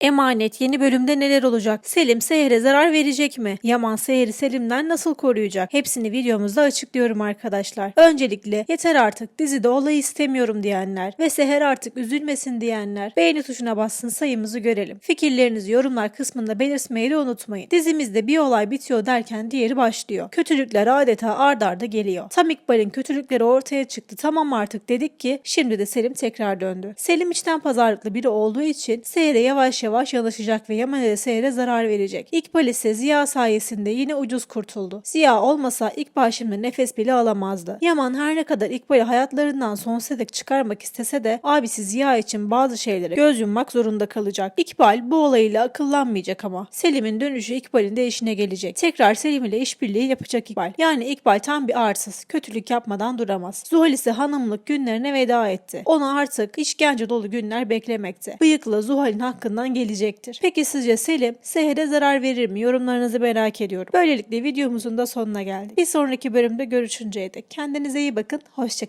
Emanet yeni bölümde neler olacak? Selim Seher'e zarar verecek mi? Yaman Seher'i Selim'den nasıl koruyacak? Hepsini videomuzda açıklıyorum arkadaşlar. Öncelikle yeter artık dizide olayı istemiyorum diyenler ve Seher artık üzülmesin diyenler beğeni tuşuna bassın sayımızı görelim. Fikirlerinizi yorumlar kısmında belirtmeyi de unutmayın. Dizimizde bir olay bitiyor derken diğeri başlıyor. Kötülükler adeta ard arda geliyor. Tam İkbal'in kötülükleri ortaya çıktı tamam artık dedik ki şimdi de Selim tekrar döndü. Selim içten pazarlıklı biri olduğu için Seher'e yavaş yavaş yanaşacak ve Yaman'a da Seher'e zarar verecek. İkbal ise Ziya sayesinde yine ucuz kurtuldu. Ziya olmasa İkbal şimdi nefes bile alamazdı. Yaman her ne kadar İkbal'i hayatlarından sonsuza dek çıkarmak istese de abisi Ziya için bazı şeylere göz yummak zorunda kalacak. İkbal bu olayıyla akıllanmayacak ama Selim'in dönüşü İkbal'in de işine gelecek. Tekrar Selim ile işbirliği yapacak İkbal. Yani İkbal tam bir arsız. Kötülük yapmadan duramaz. Zuhal ise hanımlık günlerine veda etti. Onu artık işkence dolu günler beklemekte. Bıyıkla Zuhal'in hakkından gelecektir. Peki sizce Selim Seher'e zarar verir mi? Yorumlarınızı merak ediyorum. Böylelikle videomuzun da sonuna geldik. Bir sonraki bölümde görüşünceye dek kendinize iyi bakın. Hoşçakalın.